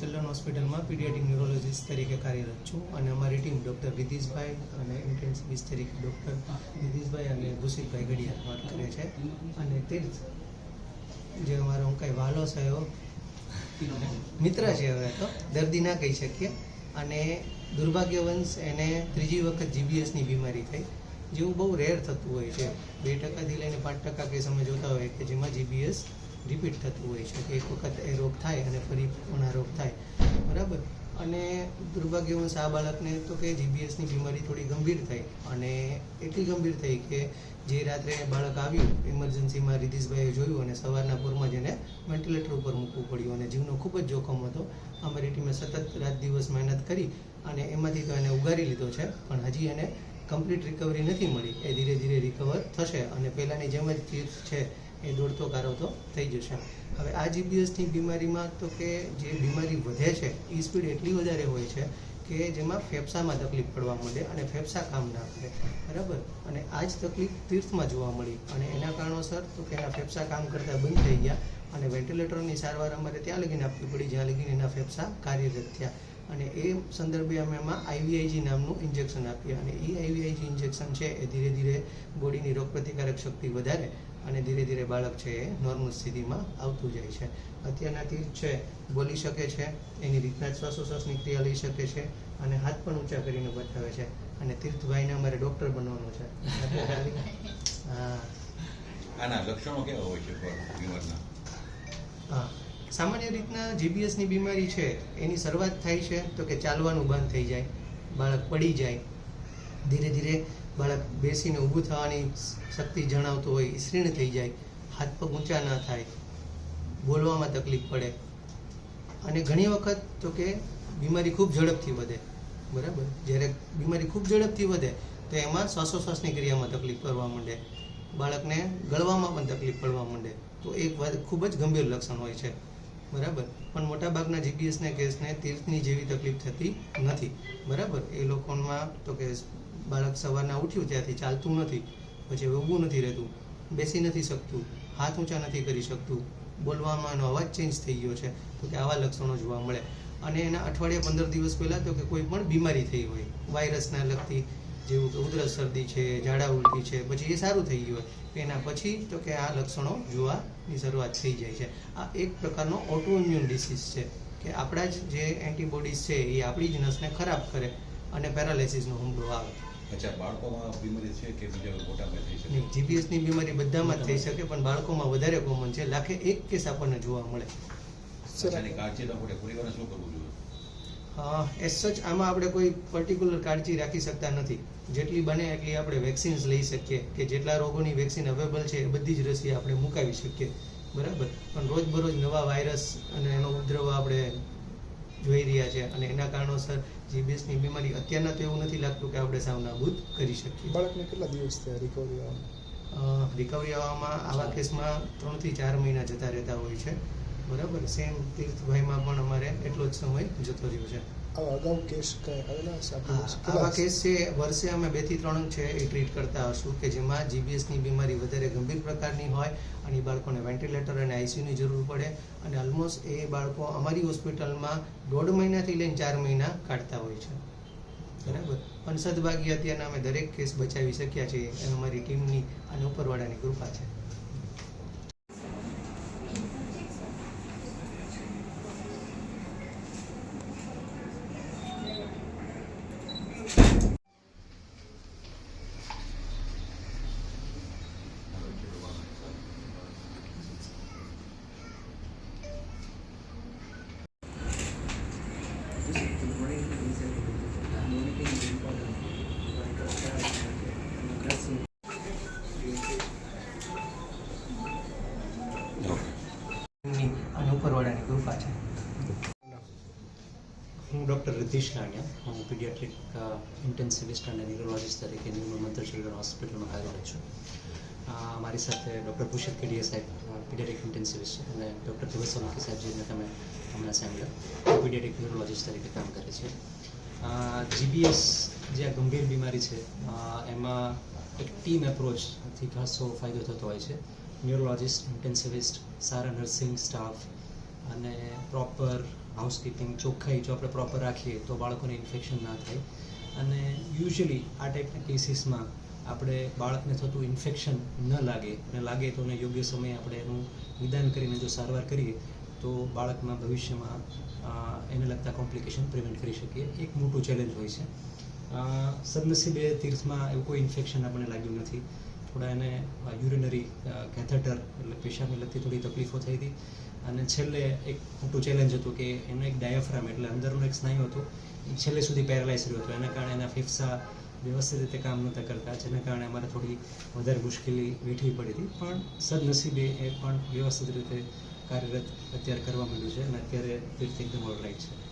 Children હોસ્પિટલમાં paediatric neurologist તરીકે કાર્યરત છું અને અમારી ટીમ ડૉક્ટર વિધિશભાઈ અને ઇન્ટેન્સિવિસ્ટ તરીકે ડૉક્ટર વિધિશભાઈ અને ભૂષિતભાઈ ગડિયા વાત કરે છે. અને તે જે અમારો હું કંઈ વાલો થયો મિત્ર છે હવે તો, દર્દી ના કહી શકીએ. અને દુર્ભાગ્યવંશ એને ત્રીજી વખત જીબીએસની બીમારી થઈ, જેવું બહુ રેર થતું હોય છે. બે ટકાથી લઈને પાંચ ટકા કેસ અમે જોતા હોય કે જેમાં જીબીએસ રિપીટ થતું હોય છે કે એક વખત એ રોગ થાય અને ફરી પુનઃ રોગ થાય. બરાબર? અને દુર્ભાગ્યવંશ આ બાળકને તો કે જીબીએસની બીમારી થોડી ગંભીર થઈ અને એટલી ગંભીર થઈ કે જે રાત્રે બાળક આવ્યું ઇમરજન્સીમાં રિધિશભાઈએ જોયું અને સવારના પૂરમાં જ એને વેન્ટિલેટર ઉપર મૂકવું પડ્યું અને જીવનો ખૂબ જ જોખમ હતો. અમારી ટીમે સતત રાત દિવસ મહેનત કરી અને એમાંથી તો એને ઉગારી લીધો છે, પણ હજી એને કમ્પ્લીટ રિકવરી નથી મળી. એ ધીરે ધીરે રિકવર થશે અને પહેલાંની જેમ જ ચીજ છે એ દોડતો કારવતો થઈ જશે. હવે આ જીબીએસની બીમારીમાં તો કે જે બીમારી વધે છે એ સ્પીડ એટલી વધારે હોય છે કે જેમાં ફેફસામાં તકલીફ પડવા માંડે અને ફેફસા કામ ના કરે. બરાબર? અને આ જ તકલીફ તીર્થમાં જોવા મળી. અને એના કારણોસર તો કે એના ફેફસા કામ કરતાં બંધ થઈ ગયા અને વેન્ટિલેટરની સારવાર અમારે ત્યાં લગીને આપવી પડી, જ્યાં લગીને એના ફેફસા કાર્યરત થયા. અને એ સંદર્ભે અમે એમાં આઈવીઆઈજી નામનું ઇન્જેક્શન આપીએ. અને એ આઈવીઆઈજી ઇન્જેક્શન છે એ ધીરે ધીરે બોડીની રોગપ્રતિકારક શક્તિ વધારે અને ધીરે ધીરે બાળક છે એ નોર્મલ સ્થિતિમાં આવતું જાય છે. અત્યારના તીર્થ છે બોલી શકે છે એની રીતના જ શ્વાસોશ્વાસની ક્રિયા લઈ શકે છે અને હાથ પણ ઊંચા કરીને બતાવે છે. અને તીર્થભાઈને અમારે ડૉક્ટર બનવાનું છે. હા. આના લક્ષણો કેવા હોય છે હા. સામાન્ય રીતના જીબીએસની બીમારી છે, એની શરૂઆત થાય છે તો કે ચાલવાનું બંધ થઈ જાય, બાળક પડી જાય. ધીરે ધીરે બાળક બેસીને ઊભું થવાની શક્તિ જણાવતું હોય ઈસરીણ થઈ જાય, હાથ પગ ઊંચા ના થાય, બોલવામાં તકલીફ પડે. અને ઘણી વખત તો કે બીમારી ખૂબ ઝડપથી વધે, બરાબર? જ્યારે બીમારી ખૂબ ઝડપથી વધે, તો એમાં શ્વાસોશ્વાસની ક્રિયામાં તકલીફ પડવા માંડે, બાળકને ગળવામાં પણ તકલીફ પડવા માંડે. તો એક ખૂબ જ ગંભીર લક્ષણ હોય છે. બરાબર? પણ મોટાભાગના જીપીએસના કેસને તીર્થની જેવી તકલીફ થતી નથી. બરાબર? એ લોકોમાં તો કે બાળક સવારના ઉઠ્યું ત્યાંથી, ચાલતું નથી. પછી ઊભું નથી રહેતું. બેસી નથી શકતું. હાથ ઊંચા નથી કરી શકતું. બોલવામાં એનો અવાજ ચેન્જ થઈ ગયો છે. તો કે આવા લક્ષણો જોવા મળે. અને એના અઠવાડિયા પંદર દિવસ પહેલાં તો કે કોઈ પણ બીમારી થઈ હોય વાયરસના લગતી જેવું કે ઉધરસ શરદી છે ઝાડા ઉલટી છે પછી એ સારું થઈ ગયું હોય એના પછી તો કે આ લક્ષણો જોવાની શરૂઆત થઈ જાય છે. આ એક પ્રકારનો ઓટોઇમ્યુન ડિસીઝ છે કે આપણા જ જે એન્ટીબોડીઝ છે એ આપણી જ નસને ખરાબ કરે અને પેરાલિસિસનો હુમલો આવે. અચ્છા બાળકોમાં બીમારી છે કે બીજા મોટામાં થઈ શકે? જીપીએસની બીમારી બધામાં થઈ શકે પણ બાળકોમાં વધારે કોમન છે. લાખે એક કેસ આપણને જોવા મળે. અચ્છાની કાળજી રાખો પરિવારને શું કરવું જોઈએ? એઝ સચ આમાં આપણે કોઈ પર્ટિક્યુલર કાળજી રાખી શકતા નથી. જેટલી બને એટલી આપણે વેક્સિન્સ લઈ શકીએ કે જેટલા રોગોની વેક્સિન અવેલેબલ છે એ બધી જ રસી આપણે મુકાવી શકીએ. બરાબર? પણ રોજબરોજ નવા વાયરસ અને એનો ઉપદ્રવ આપણે જોઈ રહ્યા છે અને એના કારણોસર જીબીએસની બીમારી અત્યારના તો એવું નથી લાગતું કે આપણે સાવ નાબૂદ કરી શકીએ. બાળકને કેટલા દિવસ થયા રિકવરી આવવામાં રિકવરી આવવામાં આવા કેસમાં ત્રણથી ચાર મહિના જતા રહેતા હોય છે. બરાબર? સેમ તીર્થભાઈમાં પણ અમારે એટલો જ સમય જતો રહ્યો છે. આવા અગાઉ કેસ આવા છે વર્ષે અમે બેથી ત્રણ છે એ ટ્રીટ કરતા હશું કે જેમાં જીબીએસની બીમારી વધારે ગંભીર પ્રકારની હોય અને એ બાળકોને વેન્ટિલેટર અને આઈસીયુની જરૂર પડે અને ઓલમોસ્ટ એ બાળકો અમારી હોસ્પિટલમાં દોઢ મહિનાથી લઈને ચાર મહિના કાઢતા હોય છે. બરાબર? પણ સદભાગ્ય અત્યારના અમે દરેક કેસ બચાવી શક્યા છીએ અમારી ટીમની અને ઉપરવાળાની કૃપા છે ટીમની અને ઉપરવાળાની કૃપા છે ડૉક્ટર રિધિશ નાણિયા હું પીડિયાટ્રિક ઇન્ટેન્સિવિસ્ટ અને ન્યુરોલોજિસ્ટ તરીકે ન્યૂ મંત્ર ચિલ્ડ્રન હોસ્પિટલમાં કાર્યરત છું. મારી સાથે ડૉક્ટર ભૂષિત કેડીએ સાહેબ પીડિયાટ્રિક ઇન્ટેન્સિવિસ્ટ છે અને ડૉક્ટર દિવસ સોલંકી સાહેબ જેને તમે હમણાં સાંભળ્યા પીડિયાટ્રિક ન્યુરોલોજિસ્ટ તરીકે કામ કરે છે. જીબીએસ જે આ ગંભીર બીમારી છે એમાં એક ટીમ એપ્રોચથી ખાસો ફાયદો થતો હોય છે. ન્યુરોલોજિસ્ટ ઇન્ટેન્સિવિસ્ટ સારા નર્સિંગ સ્ટાફ અને પ્રોપર હાઉસકીપિંગ ચોખ્ખાઈ જો આપણે પ્રોપર રાખીએ તો બાળકોને ઇન્ફેક્શન ના થાય. અને યુઝ્યુઅલી આ ટાઈપના કેસીસમાં આપણે બાળકને થતું ઇન્ફેક્શન ન લાગે અને લાગે તો એને યોગ્ય સમયે આપણે એનું નિદાન કરીને જો સારવાર કરીએ તો બાળકના ભવિષ્યમાં એને લગતા કોમ્પ્લિકેશન પ્રિવેન્ટ કરી શકીએ. એક મોટું ચેલેન્જ હોય છે. સદનસીબે તીર્થમાં એવું કોઈ ઇન્ફેક્શન આપણને લાગ્યું નથી. થોડા એને યુરિનરી કેથેટર એટલે પેશાબને લગતી થોડી તકલીફો થઈ હતી. અને છેલ્લે એક મોટું ચેલેન્જ હતું કે એનો એક ડાયાફ્રામ એટલે અંદરનો એક સ્નાયુ હતો, એ છેલ્લે સુધી પેરાલાઇઝ રહ્યો હતો. એના કારણે એના ફેફસા વ્યવસ્થિત રીતે કામ નહોતા કરતા, જેના કારણે અમારે થોડી વધારે મુશ્કેલી વેઠવી પડી હતી. પણ સદનસીબે એ પણ વ્યવસ્થિત રીતે કાર્યરત અત્યારે કરવા માંડ્યું છે અને અત્યારે તીર્થ એકદમ ઓલરાઈટ છે.